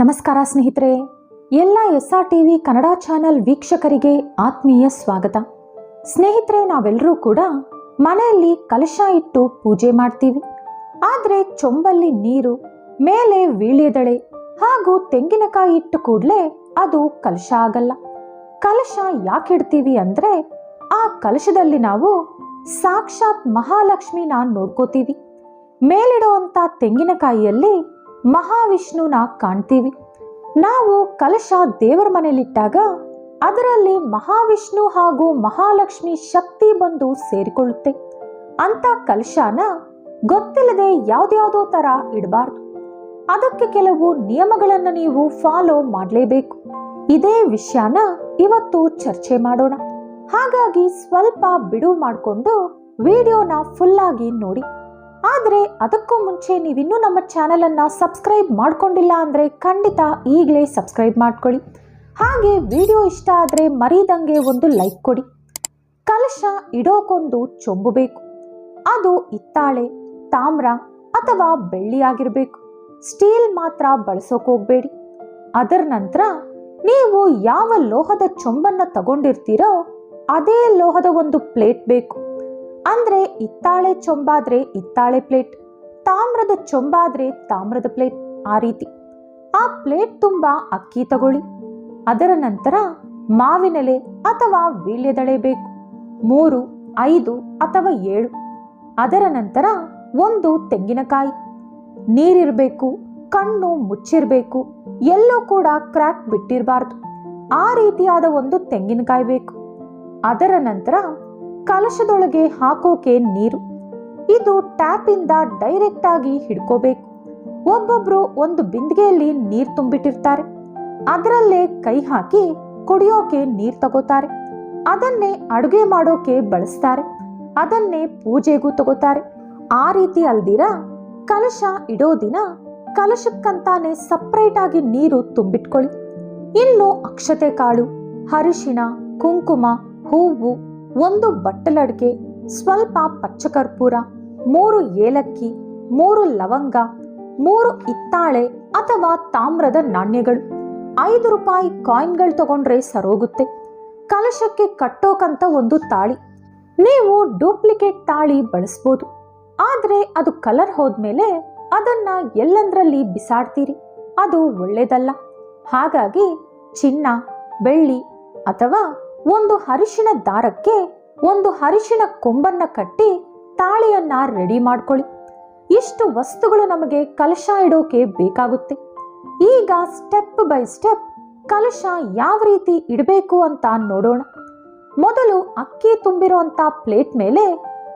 ನಮಸ್ಕಾರ ಸ್ನೇಹಿತರೆ, ಎಲ್ಲ S R TV Kannada channel ವೀಕ್ಷಕರಿಗೆ ಆತ್ಮೀಯ ಸ್ವಾಗತ. ಸ್ನೇಹಿತರೆ, ನಾವೆಲ್ಲರೂ ಕೂಡ ಮನೆಯಲ್ಲಿ ಕಲಶ ಇಟ್ಟು ಪೂಜೆ ಮಾಡ್ತೀವಿ. ಆದರೆ ಚೊಂಬಲ್ಲಿ ನೀರು, ಮೇಲೆ ವೀಳ್ಯದಳೆ ಹಾಗೂ ತೆಂಗಿನಕಾಯಿ ಇಟ್ಟು ಕೂಡಲೇ ಅದು ಕಲಶ ಆಗಲ್ಲ. ಕಲಶ ಯಾಕೆ ಇಡ್ತೀವಿ ಅಂದರೆ, ಆ ಕಲಶದಲ್ಲಿ ನಾವು ಸಾಕ್ಷಾತ್ ಮಹಾಲಕ್ಷ್ಮಿನ ನೋಡ್ಕೋತೀವಿ. ಮೇಲಿಡುವಂಥ ತೆಂಗಿನಕಾಯಿಯಲ್ಲಿ ಮಹಾವಿಷ್ಣುನ ಕಾಣ್ತೀವಿ. ನಾವು ಕಲಶ ದೇವರ ಮನೆಯಲ್ಲಿಟ್ಟಾಗ ಅದರಲ್ಲಿ ಮಹಾವಿಷ್ಣು ಹಾಗೂ ಮಹಾಲಕ್ಷ್ಮಿ ಶಕ್ತಿ ಬಂದು ಸೇರಿಕೊಳ್ಳುತ್ತೆ. ಅಂತ ಕಲಶನ ಗೊತ್ತಿಲ್ಲದೆ ಯಾವ್ದ್ಯಾವ್ದೋ ಥರ ಇಡಬಾರ್ದು. ಅದಕ್ಕೆ ಕೆಲವು ನಿಯಮಗಳನ್ನು ನೀವು ಫಾಲೋ ಮಾಡಲೇಬೇಕು. ಇದೇ ವಿಷಯನ ಇವತ್ತು ಚರ್ಚೆ ಮಾಡೋಣ. ಹಾಗಾಗಿ ಸ್ವಲ್ಪ ಬಿಡುವು ಮಾಡಿಕೊಂಡು ವಿಡಿಯೋನ ಫುಲ್ಲಾಗಿ ನೋಡಿ. ಆದರೆ ಅದಕ್ಕೂ ಮುಂಚೆ ನೀವಿನ್ನೂ ನಮ್ಮ ಚಾನಲನ್ನು ಸಬ್ಸ್ಕ್ರೈಬ್ ಮಾಡ್ಕೊಂಡಿಲ್ಲ ಅಂದರೆ ಖಂಡಿತ ಈಗಲೇ ಸಬ್ಸ್ಕ್ರೈಬ್ ಮಾಡ್ಕೊಳ್ಳಿ. ಹಾಗೆ ವಿಡಿಯೋ ಇಷ್ಟ ಆದರೆ ಮರೀದಂಗೆ ಒಂದು ಲೈಕ್ ಕೊಡಿ. ಕಲಶ ಇಡೋಕೊಂದು ಚೊಂಬು ಬೇಕು. ಅದು ಇತ್ತಾಳೆ ತಾಮ್ರ ಅಥವಾ ಬೆಳ್ಳಿಯಾಗಿರಬೇಕು ಸ್ಟೀಲ್ ಮಾತ್ರ ಬಳಸೋಕೆ ಹೋಗಬೇಡಿ. ಅದರ ನಂತರ ನೀವು ಯಾವ ಲೋಹದ ಚೊಂಬನ್ನು ತಗೊಂಡಿರ್ತೀರೋ ಅದೇ ಲೋಹದ ಒಂದು ಪ್ಲೇಟ್ ಬೇಕು. ಅಂದ್ರೆ ಇತ್ತಾಳೆ ಚೊಂಬಾದ್ರೆ ಇತ್ತಾಳೆ ಪ್ಲೇಟ್, ತಾಮ್ರದ ಚೊಂಬಾದ್ರೆ ತಾಮ್ರದ ಪ್ಲೇಟ್ ಆ ರೀತಿ. ಆ ಪ್ಲೇಟ್ ತುಂಬ ಅಕ್ಕಿ ತಗೊಳ್ಳಿ. ಅದರ ನಂತರ ಮಾವಿನೆಲೆ ಅಥವಾ ವೀಳ್ಯದಳೆ ಬೇಕು. ಮೂರು, ಐದು ಅಥವಾ ಏಳು. ಅದರ ನಂತರ ಒಂದು ತೆಂಗಿನಕಾಯಿ. ನೀರಿರಬೇಕು, ಕಣ್ಣು ಮುಚ್ಚಿರಬೇಕು, ಎಲ್ಲೂ ಕೂಡ ಕ್ರ್ಯಾಕ್ ಬಿಟ್ಟಿರಬಾರ್ದು. ಆ ರೀತಿಯಾದ ಒಂದು ತೆಂಗಿನಕಾಯಿ ಬೇಕು. ಅದರ ನಂತರ ಕಲಶದೊಳಗೆ ಹಾಕೋಕೆ ನೀರು. ಇದು ಟ್ಯಾಪಿಂದ ಡೈರೆಕ್ಟ್ ಆಗಿ ಹಿಡ್ಕೋಬೇಕು. ಒಬ್ಬೊಬ್ರು ಒಂದು ಬಿಂದಿಗೆಯಲ್ಲಿ ನೀರು ತುಂಬಿಟ್ಟಿರ್ತಾರೆ. ಅದರಲ್ಲೇ ಕೈ ಹಾಕಿ ಕುಡಿಯೋಕೆ ನೀರು ತಗೋತಾರೆ. ಅದನ್ನೇ ಅಡುಗೆ ಮಾಡೋಕೆ ಬಳಸ್ತಾರೆ. ಅದನ್ನೇ ಪೂಜೆಗೂ ತಗೋತಾರೆ. ಆ ರೀತಿ ಅಲ್ದಿರ ಕಲಶ ಇಡೋ ದಿನ ಕಲಶಕ್ಕಂತಾನೆ ಸಪ್ರೇಟ್ ಆಗಿ ನೀರು ತುಂಬಿಟ್ಕೊಳ್ಳಿ. ಇನ್ನು ಅಕ್ಷತೆ ಕಾಳು, ಅರಿಶಿಣ, ಕುಂಕುಮ, ಹೂವು ಒಂದು ಬಟ್ಟಲಡ್ಗೆ, ಸ್ವಲ್ಪ ಪಚ್ಚಕರ್ಪೂರ ಮೂರು ಏಲಕ್ಕಿ, ಮೂರು ಲವಂಗ, ಮೂರು ಇತ್ತಾಳೆ ಅಥವಾ ತಾಮ್ರದ ನಾಣ್ಯಗಳು. ಐದು ರೂಪಾಯಿ ಕಾಯಿನ್ಗಳು ತಗೊಂಡ್ರೆ ಸರೋಗುತ್ತೆ. ಕಲಶಕ್ಕೆ ಕಟ್ಟೋಕಂತ ಒಂದು ತಾಳಿ. ನೀವು ಡೂಪ್ಲಿಕೇಟ್ ತಾಳಿ ಬಳಸ್ಬೋದು. ಆದರೆ ಅದು ಕಲರ್ ಹೋದ್ಮೇಲೆ ಅದನ್ನ ಎಲ್ಲಂದ್ರಲ್ಲಿ ಬಿಸಾಡ್ತೀರಿ? ಅದು ಒಳ್ಳೇದಲ್ಲ. ಹಾಗಾಗಿ ಚಿನ್ನ, ಬೆಳ್ಳಿ ಅಥವಾ ಒಂದು ಹರಿಶಿನ ದಾರಕ್ಕೆ ಒಂದು ಹರಿಶಿನ ಕೊಂಬನ್ನ ಕಟ್ಟಿ ತಾಳಿಯನ್ನ ರೆಡಿ ಮಾಡ್ಕೊಳ್ಳಿ. ಇಷ್ಟು ವಸ್ತುಗಳು ನಮಗೆ ಕಲಶ ಇಡೋಕೆ ಬೇಕಾಗುತ್ತೆ. ಈಗ ಸ್ಟೆಪ್ ಬೈ ಸ್ಟೆಪ್ ಕಲಶ ಯಾವ ರೀತಿ ಇಡಬೇಕು ಅಂತ ನೋಡೋಣ. ಮೊದಲು ಅಕ್ಕಿ ತುಂಬಿರುವಂತ ಪ್ಲೇಟ್ ಮೇಲೆ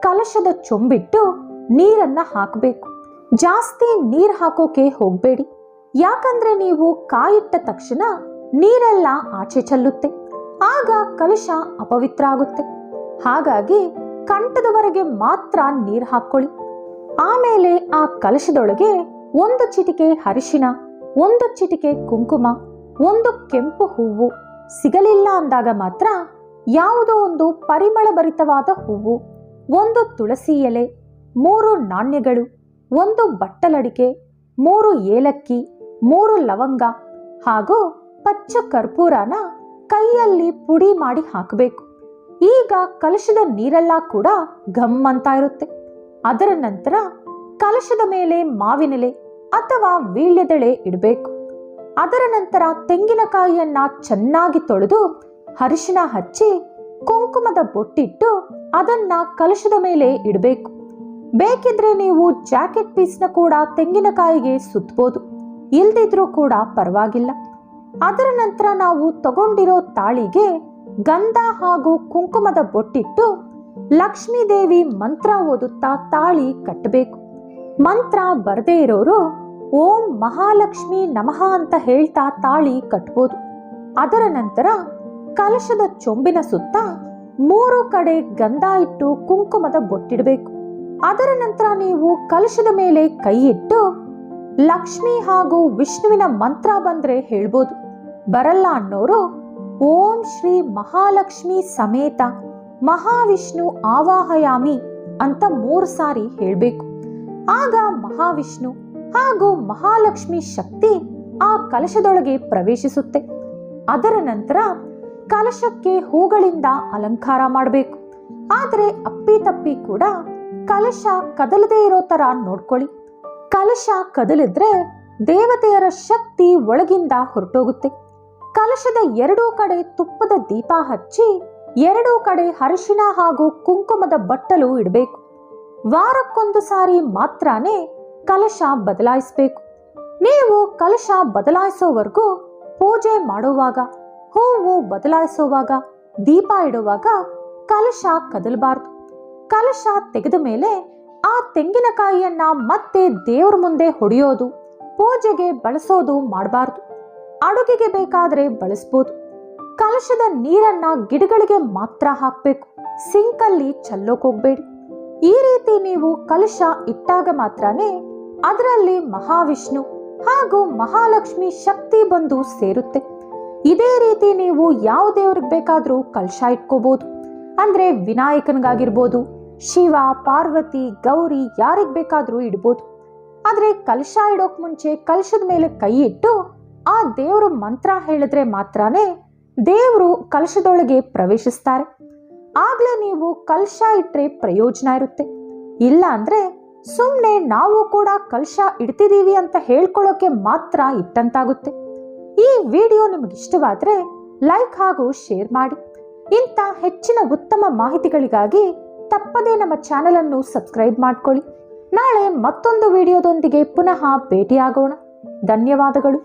ಕಲಶದ ಚೊಂಬಿಟ್ಟು ನೀರನ್ನ ಹಾಕಬೇಕು. ಜಾಸ್ತಿ ನೀರು ಹಾಕೋಕೆ ಹೋಗಬೇಡಿ. ಯಾಕಂದ್ರೆ ನೀವು ಕಾಯಿಟ್ಟ ತಕ್ಷಣ ನೀರೆಲ್ಲ ಆಚೆ ಚೆಲ್ಲುತ್ತೆ. ಆಗ ಕಲಶ ಅಪವಿತ್ರ ಆಗುತ್ತೆ ಹಾಗಾಗಿ ಕಂಠದವರೆಗೆ ಮಾತ್ರ ನೀರು ಹಾಕ್ಕೊಳ್ಳಿ. ಆಮೇಲೆ ಆ ಕಲಶದೊಳಗೆ ಒಂದು ಚಿಟಿಕೆ ಹರಿಶಿನ ಒಂದು ಚಿಟಿಕೆ ಕುಂಕುಮ, ಒಂದು ಕೆಂಪು ಹೂವು ಸಿಗಲಿಲ್ಲ ಅಂದಾಗ ಮಾತ್ರ ಯಾವುದೋ ಒಂದು ಪರಿಮಳಭರಿತವಾದ ಹೂವು, ಒಂದು ತುಳಸಿ ಎಲೆ, ಮೂರು ನಾಣ್ಯಗಳು, ಒಂದು ಬಟ್ಟಲಡಿಕೆ, ಮೂರು ಏಲಕ್ಕಿ, ಮೂರು ಲವಂಗ ಹಾಗೂ ಪಚ್ಚ ಕರ್ಪೂರನ ಕೈಯಲ್ಲಿ ಪುಡಿ ಮಾಡಿ ಹಾಕಬೇಕು. ಈಗ ಕಲಶದ ನೀರೆಲ್ಲ ಕೂಡ ಘಮ್ ಅಂತ ಇರುತ್ತೆ. ಅದರ ನಂತರ ಕಲಶದ ಮೇಲೆ ಮಾವಿನೆಲೆ ಅಥವಾ ವೀಳ್ಯದೆಳೆ ಇಡಬೇಕು. ಅದರ ನಂತರ ತೆಂಗಿನಕಾಯಿಯನ್ನ ಚೆನ್ನಾಗಿ ತೊಳೆದು ಅರಿಶಿಣ ಹಚ್ಚಿ ಕುಂಕುಮದ ಬೊಟ್ಟಿಟ್ಟು ಅದನ್ನ ಕಲಶದ ಮೇಲೆ ಇಡಬೇಕು. ಬೇಕಿದ್ರೆ ನೀವು ಜಾಕೆಟ್ ಪೀಸ್ನ ಕೂಡ ತೆಂಗಿನಕಾಯಿಗೆ ಸುತ್ತಬಹುದು ಇಲ್ದಿದ್ರೂ ಕೂಡ ಪರವಾಗಿಲ್ಲ. ಅದರ ನಂತರ ನಾವು ತಗೊಂಡಿರೋ ತಾಳಿಗೆ ಗಂಧ ಹಾಗೂ ಕುಂಕುಮದ ಬೊಟ್ಟಿಟ್ಟು ಲಕ್ಷ್ಮೀದೇವಿ ಮಂತ್ರ ಓದುತ್ತಾ ತಾಳಿ ಕಟ್ಟಬೇಕು. ಮಂತ್ರ ಬರದೇ ಇರೋರು ಓಂ ಮಹಾಲಕ್ಷ್ಮಿ ನಮಃ ಅಂತ ಹೇಳ್ತಾ ತಾಳಿ ಕಟ್ಬೋದು. ಅದರ ನಂತರ ಕಲಶದ ಚೊಂಬಿನ ಸುತ್ತ ಮೂರು ಕಡೆ ಗಂಧ ಇಟ್ಟು ಕುಂಕುಮದ ಬೊಟ್ಟಿಡಬೇಕು. ಅದರ ನಂತರ ನೀವು ಕಲಶದ ಮೇಲೆ ಕೈ ಇಟ್ಟು ಲಕ್ಷ್ಮಿ ಹಾಗೂ ವಿಷ್ಣುವಿನ ಮಂತ್ರ ಬಂದ್ರೆ ಹೇಳ್ಬೋದು. ಬರಲ್ಲ ಅನ್ನೋರು ಓಂ ಶ್ರೀ ಮಹಾಲಕ್ಷ್ಮಿ ಸಮೇತ ಮಹಾವಿಷ್ಣು ಆವಾಹಯಾಮಿ ಅಂತ ಮೂರು ಸಾರಿ ಹೇಳಬೇಕು. ಆಗ ಮಹಾವಿಷ್ಣು ಹಾಗೂ ಮಹಾಲಕ್ಷ್ಮಿ ಶಕ್ತಿ ಆ ಕಲಶದೊಳಗೆ ಪ್ರವೇಶಿಸುತ್ತೆ. ಅದರ ನಂತರ ಕಲಶಕ್ಕೆ ಹೂಗಳಿಂದ ಅಲಂಕಾರ ಮಾಡಬೇಕು. ಆದರೆ ಅಪ್ಪಿತಪ್ಪಿ ಕೂಡ ಕಲಶ ಕದಲದೇ ಇರೋ ಥರ ನೋಡ್ಕೊಳ್ಳಿ. ಕಲಶ ಕದಲಿದ್ರೆ ದೇವತೆಯರ ಶಕ್ತಿ ಒಳಗಿಂದ ಹೊರಟೋಗುತ್ತೆ. ಕಲಶದ ಎರಡೂ ಕಡೆ ತುಪ್ಪದ ದೀಪ ಹಚ್ಚಿ, ಎರಡೂ ಕಡೆ ಅರಿಶಿಣ ಹಾಗೂ ಕುಂಕುಮದ ಬಟ್ಟಲು ಇಡಬೇಕು. ವಾರಕ್ಕೊಂದು ಸಾರಿ ಮಾತ್ರನೇ ಕಲಶ ಬದಲಾಯಿಸಬೇಕು. ನೀವು ಕಲಶ ಬದಲಾಯಿಸೋವರೆಗೂ ಪೂಜೆ ಮಾಡುವಾಗ, ಹೂವು ಬದಲಾಯಿಸುವಾಗ, ದೀಪ ಇಡುವಾಗ ಕಲಶ ಕದಲಬಾರ್ದು. ಕಲಶ ತೆಗೆದ ಮೇಲೆ ಆ ತೆಂಗಿನಕಾಯಿಯನ್ನ ಮತ್ತೆ ದೇವ್ರ ಮುಂದೆ ಹೊಡೆಯೋದು, ಪೂಜೆಗೆ ಬಳಸೋದು ಮಾಡಬಾರ್ದು. ಅಡುಗೆಗೆ ಬೇಕಾದ್ರೆ ಬಳಸ್ಬೋದು. ಕಲಶದ ನೀರನ್ನ ಗಿಡಗಳಿಗೆ ಮಾತ್ರ ಹಾಕಬೇಕು. ಸಿಂಕಲ್ಲಿ ಚೆಲ್ಲೋಕ್ ಹೋಗ್ಬೇಡಿ. ಈ ರೀತಿ ನೀವು ಕಲಶ ಇಟ್ಟಾಗ ಮಾತ್ರನೇ ಅದರಲ್ಲಿ ಮಹಾವಿಷ್ಣು ಹಾಗೂ ಮಹಾಲಕ್ಷ್ಮಿ ಶಕ್ತಿ ಬಂದು ಸೇರುತ್ತೆ. ಇದೇ ರೀತಿ ನೀವು ಯಾವ ದೇವ್ರಿಗೆ ಬೇಕಾದ್ರೂ ಕಲಶ ಇಟ್ಕೋಬಹುದು ಅಂದ್ರೆ ವಿನಾಯಕನಿಗಾಗಿರ್ಬೋದು, ಶಿವ, ಪಾರ್ವತಿ, ಗೌರಿ ಯಾರಿಗ್ ಬೇಕಾದ್ರೂ ಇಡ್ಬೋದು. ಆದ್ರೆ ಕಲಶ ಇಡೋಕ್ ಮುಂಚೆ ಕಲಶದ ಮೇಲೆ ಕೈ ಇಟ್ಟು ಆ ದೇವರು ಮಂತ್ರ ಹೇಳಿದ್ರೆ ಮಾತ್ರನೇ ದೇವರು ಕಲಶದೊಳಗೆ ಪ್ರವೇಶಿಸ್ತಾರೆ. ಆಗ್ಲೇ ನೀವು ಕಲಶ ಇಟ್ಟರೆ ಪ್ರಯೋಜನ ಇರುತ್ತೆ. ಇಲ್ಲ ಅಂದ್ರೆ ಸುಮ್ಮನೆ ನಾವು ಕೂಡ ಕಲಶ ಇಡ್ತಿದ್ದೀವಿ ಅಂತ ಹೇಳ್ಕೊಳ್ಳೋಕೆ ಮಾತ್ರ ಇಟ್ಟಂತಾಗುತ್ತೆ. ಈ ವಿಡಿಯೋ ನಿಮಗೆ ಇಷ್ಟವಾದ್ರೆ ಲೈಕ್ ಹಾಗೂ ಶೇರ್ ಮಾಡಿ. ಇಂಥ ಹೆಚ್ಚಿನ ಉತ್ತಮ ಮಾಹಿತಿಗಳಿಗಾಗಿ ತಪ್ಪದೇ ನಮ್ಮ ಚಾನೆಲ್ ಅನ್ನು ಸಬ್ಸ್ಕ್ರೈಬ್ ಮಾಡ್ಕೊಳ್ಳಿ. ನಾಳೆ ಮತ್ತೊಂದು ವಿಡಿಯೋದೊಂದಿಗೆ ಪುನಃ ಭೇಟಿಯಾಗೋಣ. ಧನ್ಯವಾದಗಳು.